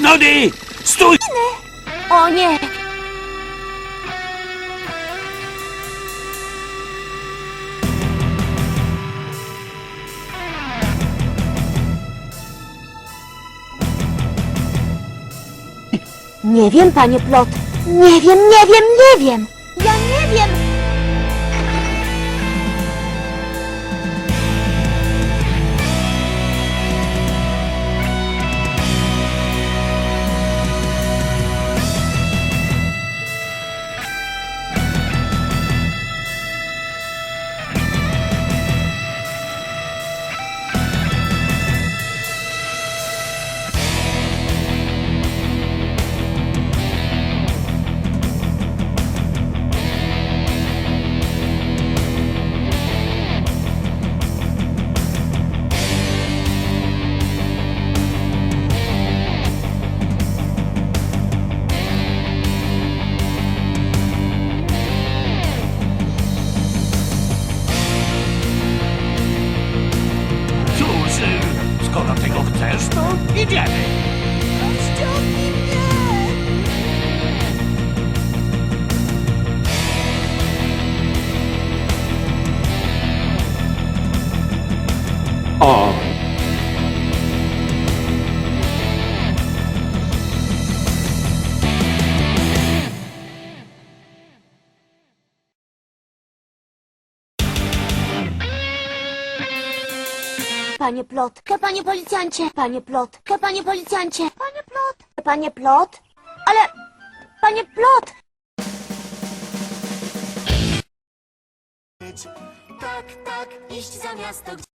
Nody! Stój! O nie! Nie wiem, panie Plot. Nie wiem, nie wiem, nie wiem. Ja nie wiem. Idziemy. Ściągnij mnie! O! Panie Plot, ke panie policjancie, panie Plot, ke panie policjancie, panie Plot, panie Plot, ale, panie Plot, Tak, tak, iść za miasto,